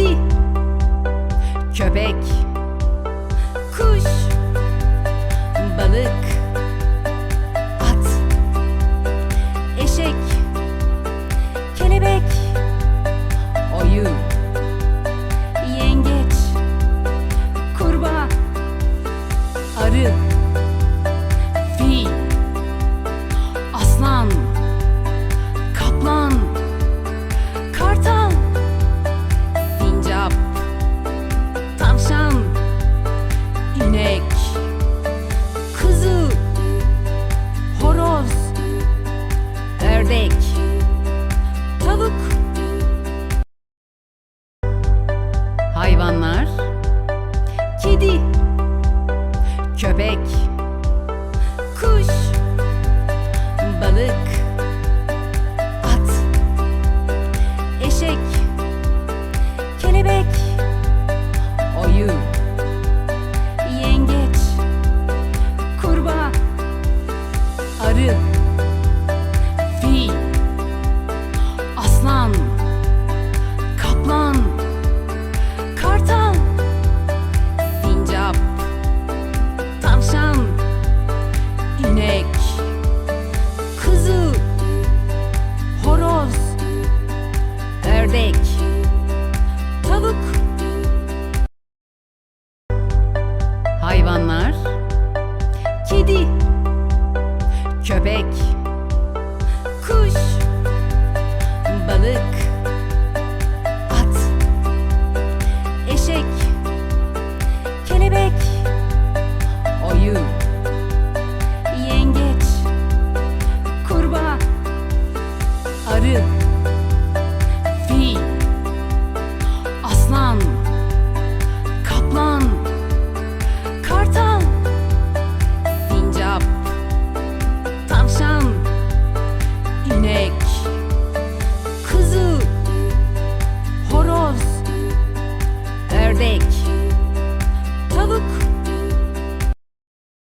Kedi Köpek. Kuş. Balık. At. Eşek. Kelebek. Oyun. Yengeç. Kurbağa. Arı. hayvanlar Kedi Köpek Kuş Balık At Eşek Kelebek Oyun Yengeç Kurbağa Arı. Beck.